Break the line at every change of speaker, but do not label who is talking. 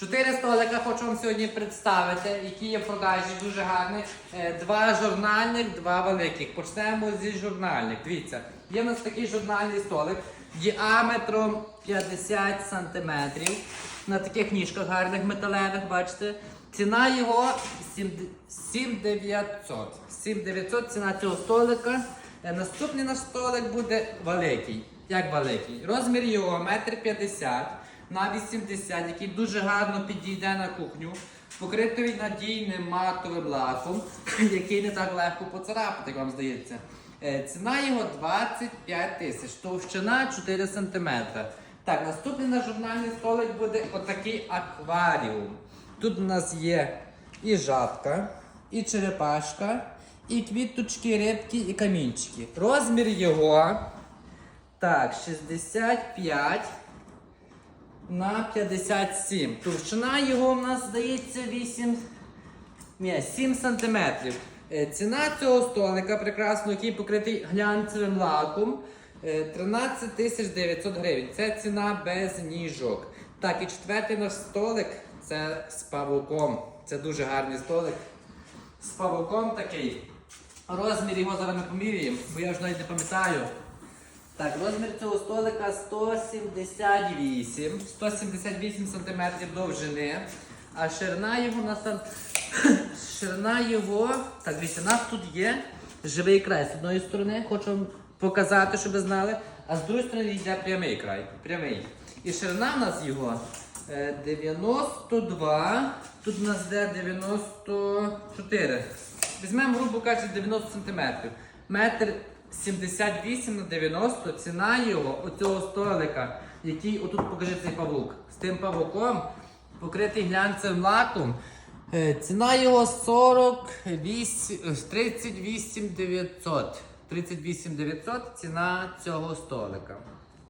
Чотири столика хочу вам сьогодні представити, які є в продажі дуже гарні. Е, Два журнальних, два великих. Почнемо зі журнальних. Дивіться, є в нас такий журнальний столик діаметром 50 см. На таких ніжках гарних металевих, бачите. Ціна його 7900. 7900 ціна цього столика. Е, Наступний наш столик буде великий. Як великий? Розмір його 1,50 м на 80, який дуже гарно підійде на кухню. Покритий надійним матовим лаком, який не так легко поцарапати, як вам здається. Е, Ціна його 25 тисяч, товщина 4 см. Так, наступний наш журнальний столик буде отакий акваріум. Тут у нас є і жабка, і черепашка, і квіточки, рибки, і камінчики. Розмір його так, 65 на 57. Товщина його в нас здається 8. Ні, 7 сантиметрів. Е, Ціна цього столика прекрасного, який покритий глянцевим лаком. е, 13 тисяч 900 гривень. Це ціна без ніжок. Так, і четвертий наш столик це з павуком. Це дуже гарний столик. З павуком такий. Розмір його зараз ми поміряємо, бо я вже навіть не пам'ятаю. Так, розмір цього столика 178, 178 см довжини, а ширина його у нас там. Ширина його. Так, дивіться, у нас тут є живий край з одної сторони, хочу вам показати, щоб ви знали, а з другої сторони йде прямий край. Прямий. І ширина в нас його е, 92, тут у нас йде 94. Візьмемо, грубо кажучи, 90 см. Метр 78 на 90, ціна його, оцього столика, який отут покажи цей павук. З тим павуком, покритий глянцевим лаком. Е, Ціна його 48, е, 38 900. 38 900 ціна цього столика.